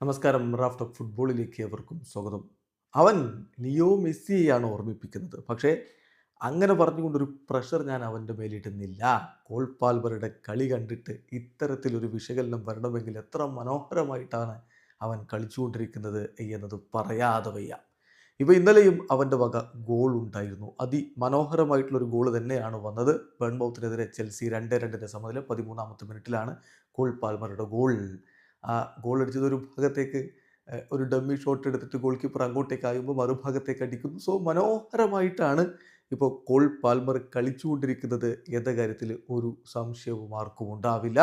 നമസ്കാരം. Raf talk ഫുട്ബോളിലേക്ക് അവർക്കും സ്വാഗതം. അവൻ ലിയോ മെസ്സിയെയാണ് ഓർമ്മിപ്പിക്കുന്നത്. പക്ഷേ അങ്ങനെ പറഞ്ഞുകൊണ്ടൊരു പ്രഷർ ഞാൻ അവന്റെ മേലിടുന്നില്ല. കോൾ പാൽബറുടെ കളി കണ്ടിട്ട് ഇത്തരത്തിലൊരു വിശകലനം വരണമെങ്കിൽ എത്ര മനോഹരമായിട്ടാണ് അവൻ കളിച്ചുകൊണ്ടിരിക്കുന്നത് എന്നത് പറയാതെ വയ്യ. ഇപ്പോൾ ഇന്നലെയും അവന്റെ വക ഗോൾ ഉണ്ടായിരുന്നു. അതിമനോഹരമായിട്ടുള്ളൊരു ഗോൾ തന്നെയാണ് വന്നത്. ബേൺബൗത്തിനെതിരെ ചെൽസി രണ്ട് രണ്ടിന്റെ സമനില പതിമൂന്നാമത്തെ മിനിറ്റിലാണ് കോൾ പാൽമറുടെ ഗോൾ. ആ ഗോൾ അടിച്ചത് ഒരു ഭാഗത്തേക്ക് ഒരു ഡമ്മി ഷോട്ട് എടുത്തിട്ട് ഗോൾ കീപ്പർ അങ്ങോട്ടേക്ക് ആയുമ്പോൾ മറുഭാഗത്തേക്ക് അടിക്കുന്നു. സോ മനോഹരമായിട്ടാണ് ഇപ്പോൾ കോൾ പാൽമർ കളിച്ചുകൊണ്ടിരിക്കുന്നത് എന്ന കാര്യത്തിൽ ഒരു സംശയവും ആർക്കും ഉണ്ടാവില്ല.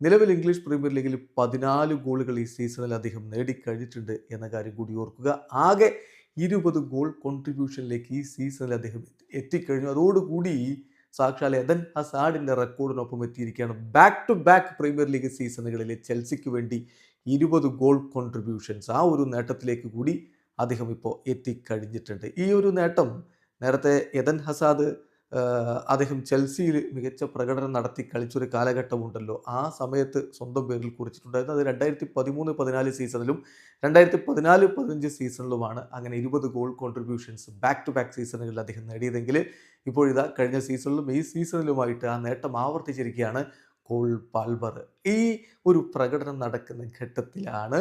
നിലവിൽ ഇംഗ്ലീഷ് പ്രീമിയർ ലീഗിൽ പതിനാല് ഗോളുകൾ ഈ സീസണിൽ അദ്ദേഹം നേടിക്കഴിഞ്ഞിട്ടുണ്ട് എന്ന കാര്യം കൂടി ഓർക്കുക. ആകെ ഇരുപത് ഗോൾ കോൺട്രിബ്യൂഷനിലേക്ക് ഈ സീസണിൽ അദ്ദേഹം എത്തിക്കഴിഞ്ഞു. അതോടുകൂടി സാക്ഷാൽ എദൻ ഹസാഡിന്റെ റെക്കോർഡിനൊപ്പം എത്തിയിരിക്കുകയാണ്. Back to back Premier League സീസണുകളിലെ ചെൽസിക്ക് വേണ്ടി ഇരുപത് ഗോൾ കോൺട്രിബ്യൂഷൻസ് ആ ഒരു നേട്ടത്തിലേക്ക് കൂടി അദ്ദേഹം ഇപ്പോൾ എത്തിക്കഴിഞ്ഞിട്ടുണ്ട്. ഈ ഒരു നേട്ടം നേരത്തെ എദൻ ഹസാദ് അദ്ദേഹം ചെൽസിയിൽ മികച്ച പ്രകടനം നടത്തി കളിച്ചൊരു കാലഘട്ടമുണ്ടല്ലോ. ആ സമയത്ത് സ്വന്തം പേരിൽ കുറിച്ചിട്ടുണ്ടായിരുന്നു. അത് രണ്ടായിരത്തി പതിമൂന്ന് പതിനാല് സീസണിലും രണ്ടായിരത്തി പതിനാല് പതിനഞ്ച് സീസണിലുമാണ് അങ്ങനെ ഇരുപത് goal contributions back to back സീസണുകളിൽ അദ്ദേഹം നേടിയതെങ്കിൽ ഇപ്പോഴിതാ കഴിഞ്ഞ സീസണിലും ഈ സീസണിലുമായിട്ട് ആ നേട്ടം ആവർത്തിച്ചിരിക്കുകയാണ് കോൾ പാൽബർ. ഈ ഒരു പ്രകടനം നടക്കുന്ന ഘട്ടത്തിലാണ്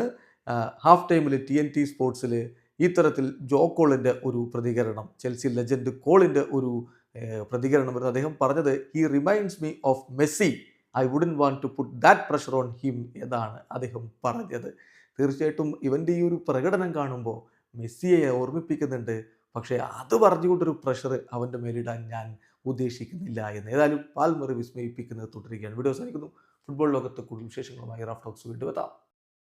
ഹാഫ് ടൈമിൽ ടി എൻ ടി സ്പോർട്സിൽ ഇത്തരത്തിൽ ജോ കോളിന്റെ ഒരു പ്രതികരണം ചെൽസി ലെജൻഡ് കോളിന്റെ ഒരു പ്രതികരണം വരുന്നത് അദ്ദേഹം പറഞ്ഞത് he reminds me of Messi I wouldn't want to put that pressure on him എന്നാണ് അദ്ദേഹം പറഞ്ഞത്. തീർച്ചയായിട്ടും ഇവന്റെ ഈ ഒരു പ്രകടനം കാണുമ്പോൾ മെസ്സിയെ ഓർമ്മിപ്പിക്കുന്നുണ്ട്. പക്ഷേ അത് പറഞ്ഞുകൊണ്ടൊരു പ്രഷർ അവന്റെ മേലിടാൻ ഞാൻ ഉദ്ദേശിക്കുന്നില്ല എന്ന്. ഏതായാലും പാൽമറി വിസ്മയിപ്പിക്കുന്നത് തുടരുകയാണ്. വീഡിയോ സഹിക്കുന്നു ഫുട്ബോൾ ലോകത്ത് കൂടുതൽ വിശേഷങ്ങളുമായി റാഫ് ടോക്സ് വീണ്ടും എത്താം.